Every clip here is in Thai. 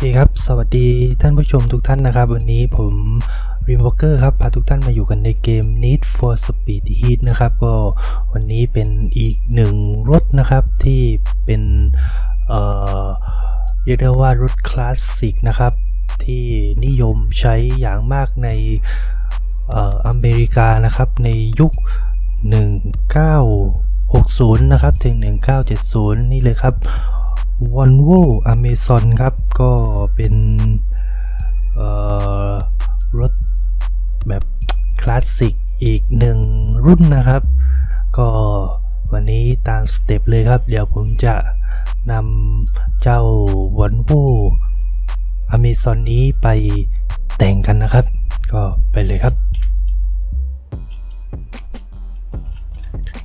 คครับ สวัสดีท่านผู้ชมทุกท่านนะครับ วันนี้ผมริมวอเกอร์ครับ พาทุกท่านมาอยู่กันในเกม Need for Speed Heat นะครับ ก็วันนี้เป็นอีกหนึ่งรถนะครับที่เป็นเอ่อเรียกได้ว่ารถคลาสสิกนะครับ ที่นิยมใช้อย่างมากในเอ่ออเมริกานะครับ ในยุค 1960 นะครับ ถึง 1970 นี่เลยครับ Volvo Amazon ครับ ก็เป็นรถแบบคลาสสิกอีกหนึ่งรุ่นนะครับ ก็วันนี้ตามสเต็ปเลยครับ เดี๋ยวผมจะนำเจ้า Volvo Amazon นี้ไปแต่งกันนะครับ ก็ไปเลยครับ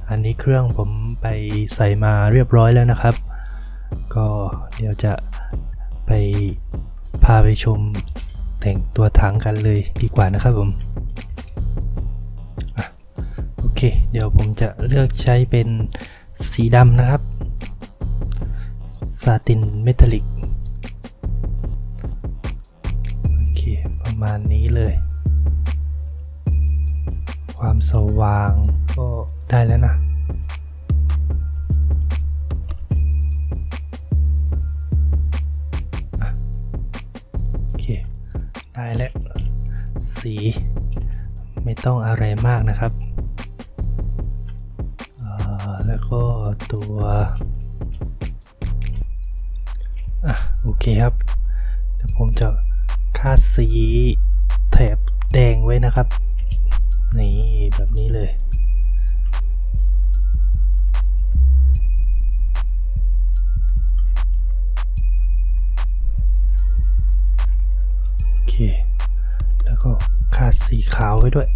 อันนี้เครื่องผมไปใส่มาเรียบร้อยแล้วนะครับ ก็เดี๋ยวจะไปพาไปชมแต่งตัวถังกันเลยดีกว่านะครับผมอโอเค เดี๋ยวผมจะเลือกใช้เป็นสีดำนะครับซาตินเมทัลลิกโอเค ประมาณนี้เลย ความสว่างก็ได้แล้วนะ สี ไม่ต้องอะไรมากนะครับอ่าแล้วก็ตัวอะโอเคครับ เดี๋ยวผมจะคาดสีแถบแดงไว้นะครับนี่แบบนี้เลยโอเค แล้วก็ คาดสีขาวไว้ด้วย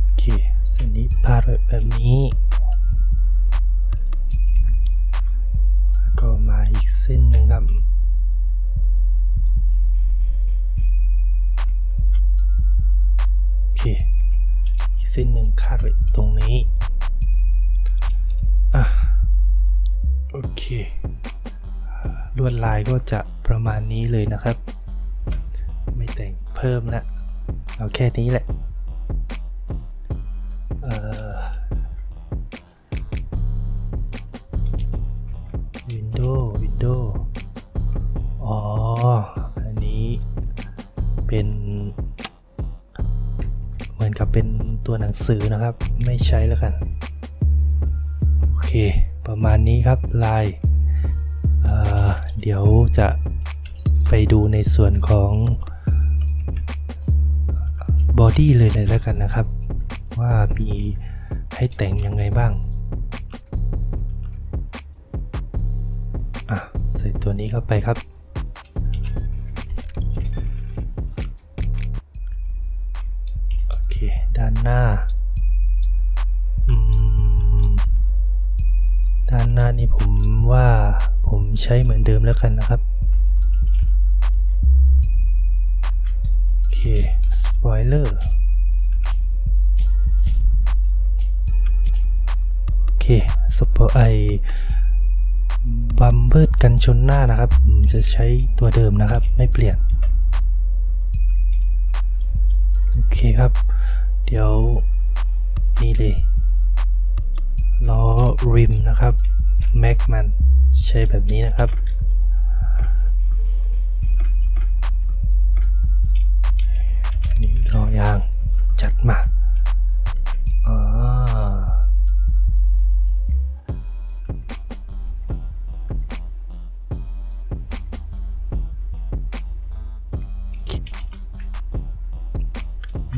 โอเคเส้นนี้พาดไว้แบบนี้ ลวดลายก็จะประมาณนี้เลยนะครับ ไม่แต่งเพิ่มนะเอาแค่นี้แหละเอ่อ Windows Windows อ๋อ อันนี้เป็น เหมือนกับเป็นตัวหนังสือนะครับ ไม่ใช้แล้วกัน โอเค ประมาณนี้ครับลาย เดี๋ยวจะไปดูในส่วนของบอดี้เลยเลยแล้วกันนะครับ ว่ามีให้แต่งยังไงบ้างอะใส่ตัวนี้เข้าไปครับ โอเค ด้านหน้าด้านหน้านี่ผมว่า ผมใช้เหมือนเดิมแล้วกันนะครับ โอเค สปอยเลอร์ โอเค สปอยไอบัมเบิร์ดกันชนหน้านะครับ ผมจะใช้ตัวเดิมนะครับ ไม่เปลี่ยน โอเคครับ เดี๋ยวนี่เลยล้อริมนะครับแม็กมัน ใช้แบบนี้นะครับ นี่ล้อยางจัดมาอ่า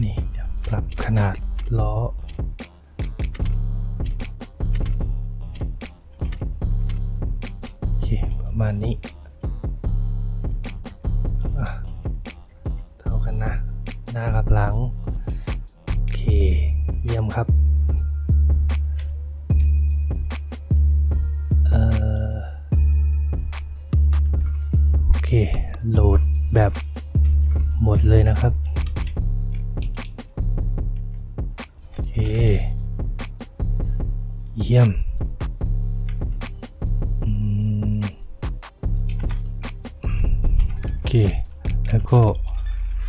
นี่เดี๋ยวปรับขนาดล้อ ณนี้เท่ากันนะ หน้ากับหลัง โอเค เยี่ยมครับเอ่อโอเค โหลดแบบหมดเลยนะครับ โอเค เยี่ยม เค แล้วก็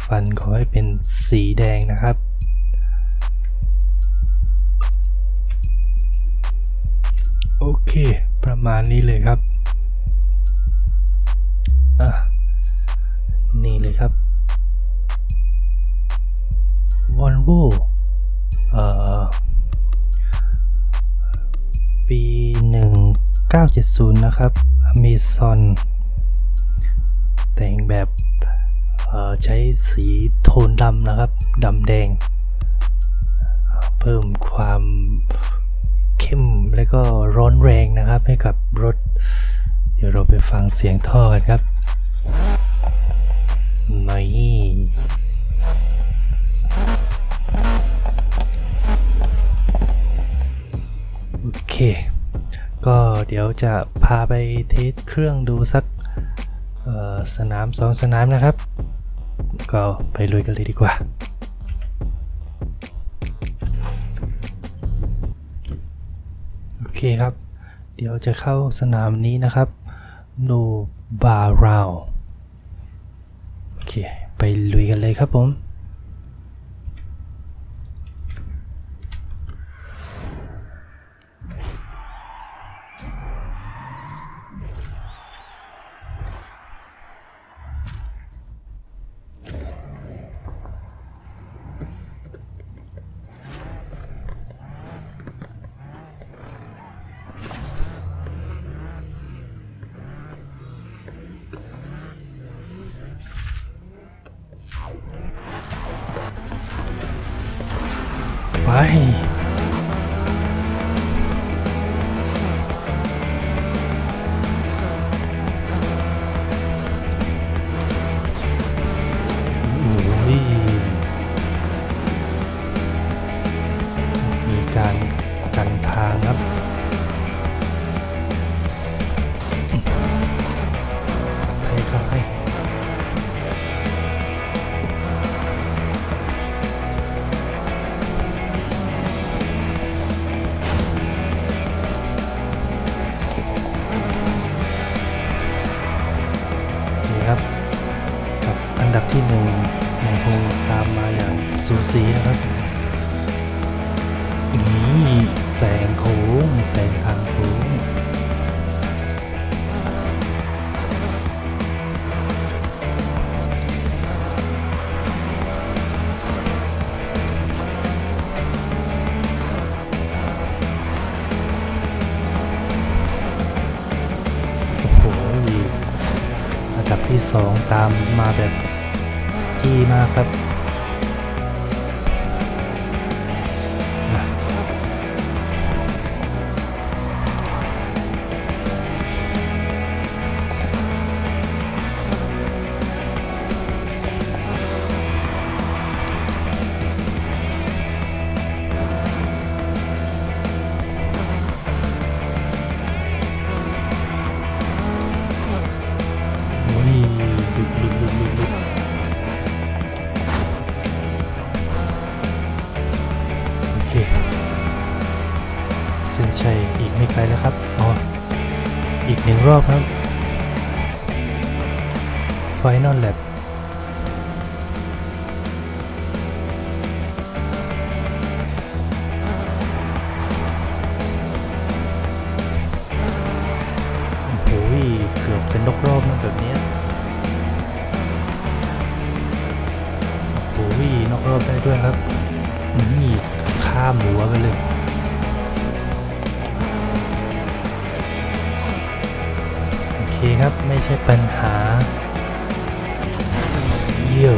ฟันขอให้เป็นสีแดงนะครับ โอเค ประมาณนี้เลยครับ อะ นี่เลยครับ Volvo เอ่อ ปี 1970 นะครับ Amazon แต่งแบบเอ่อ ใช้สีโทนดำนะครับดำแดง เพิ่มความเข้มและก็ร้อนแรงนะครับให้กับรถ เดี๋ยวเราไปฟังเสียงท่อกันครับนี่โอเค ก็เดี๋ยวจะพาไปเทสเครื่องดูสักสนามสองสนามนะครับ ก็ไปลุยกันเลยดีกว่า โอเคครับ เดี๋ยวจะเข้าสนามนี้นะครับ โนบาราว โอเค ไปลุยกันเลยครับผม ไตามมาแบบจี้มากครับ รอบครับ Final Lap โอ้โหเกือบเป็นนกรอบนะแบบนี้โอ้โหนกรอบได้ด้วยครับนี่ข้ามหัวไปเลย คครับไม่ใช่ปัญหาเยอ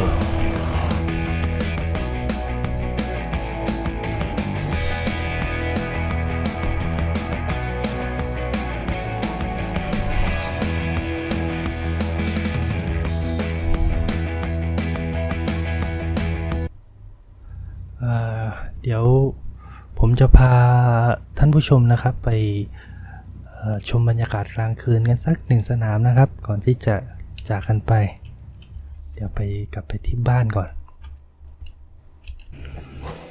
่าเดี๋ยวผมจะพาท่านผู้ชมนะครับไป ชมบรรยากาศกลางคืนกันสักหนึ่งสนามนะครับ ก่อนที่จะจากกันไป เดี๋ยวไปกลับไปที่บ้านก่อน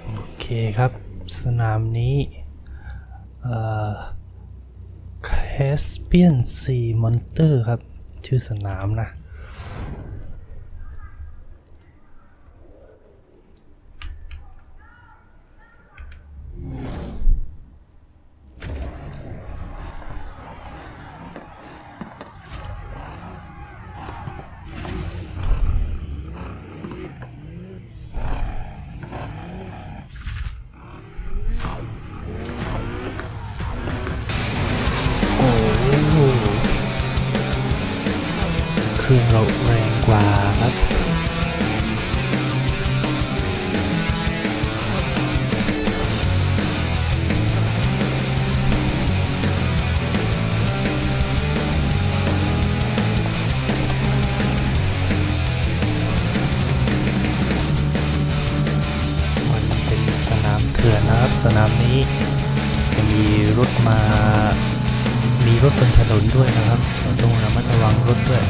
โอเคครับ สนามนี้เอ่อ Caspian Sea Monster ครับ ชื่อสนามนะ เราแรงกว่าครับมันเป็นสนามเถื่อนนะครับสนามนี้จะมีรถมา มีรถบนถนนด้วยนะครับ เราต้องระมัดระวังรถด้วย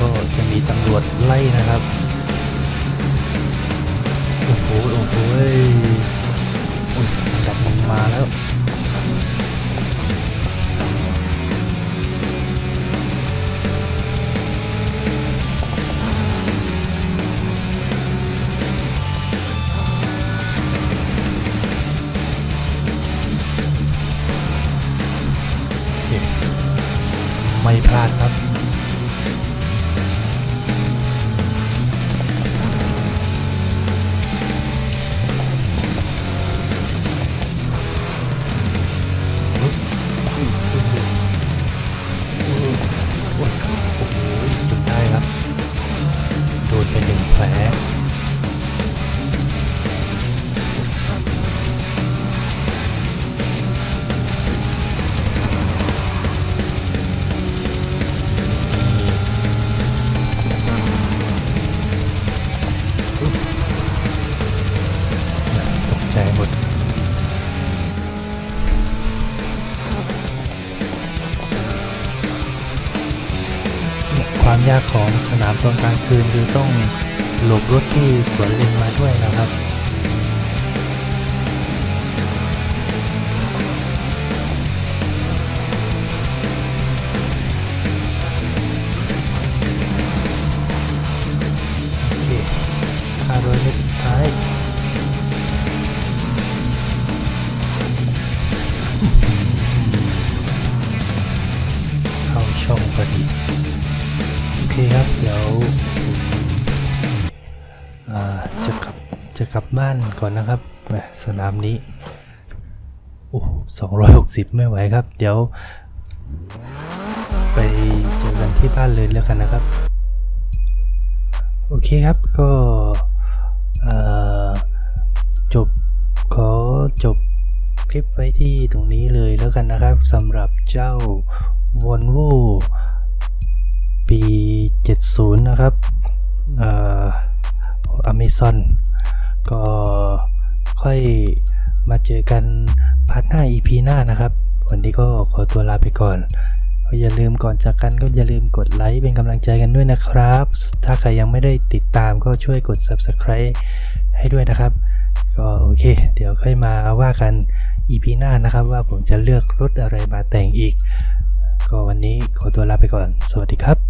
ก็จะมีตำรวจไล่นะครับ โอ้โห โอ้โหอุ้ยอันดับมึงมาแล้ว ของสนามตอนกลางคืนคือต้องหลบรถที่สวนเลนมาด้วยนะครับ ก่อนนะครับแหมสนามนี้โอ้สองร้อยหกสิบไม่ไหวครับ เดี๋ยว ไปเจอกันที่บ้านเลยแล้วกันนะครับ โอเคครับก็จบขอจบคลิปไว้ที่ตรงนี้เลยแล้วกันนะครับสำหรับเจ้า Volvo ปี 70 นะครับอเอ่อ Amazon ค่อยมาเจอกันพาร์ทหน้า EP หน้านะครับ วันนี้ก็ขอตัวลาไปก่อนอย่าลืมก่อนจากกันก็อย่าลืมกดไลค์เป็นกำลังใจกันด้วยนะครับ ถ้าใครยังไม่ได้ติดตามก็ช่วยกด Subscribe ให้ด้วยนะครับ ก็โอเค เดี๋ยวค่อยมาว่ากัน EP หน้านะครับ ว่าผมจะเลือกรถอะไรมาแต่งอีก ก็วันนี้ขอตัวลาไปก่อน สวัสดีครับ